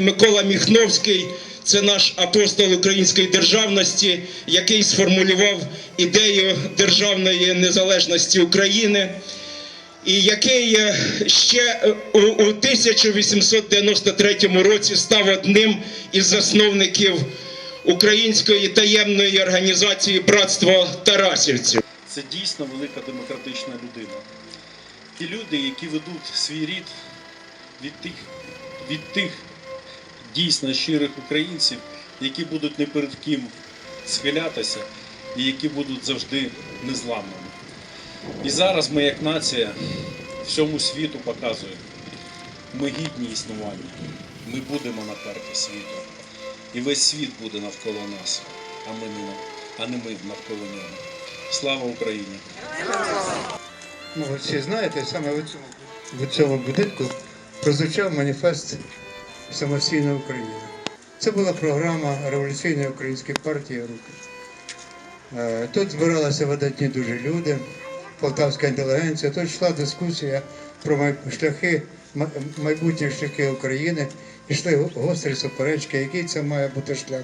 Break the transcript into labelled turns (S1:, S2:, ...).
S1: Микола Міхновський це наш апостол української державності, який сформулював ідею державної незалежності України, і який е, ще е, у у 1893 році став одним із засновників української таємної організації Братство Тарасівців.
S2: Це дійсно велика демократична людина. Ті люди, які ведуть свій рід від тих, від тих дійсно щирих українців, які будуть не перед ким схилятися і які будуть завжди незламними. І зараз ми, як нація, всьому світу показуємо, ми гідні існування, ми будемо на карті світу. І весь світ буде навколо нас, а ми не, а не ми навколо нього. Слава Україні!
S3: Ну, ви всі знаєте, саме в цьому будинку прозвучав маніфест Самостійна Україна. Це була програма Революційної української партії Руки. Е, Тут збиралися видатні дуже люди, полтавська інтелігенція. Тут йшла дискусія про шляхи, ма- майбутні шляхи України. йшли гострі суперечки, який це має бути шлях.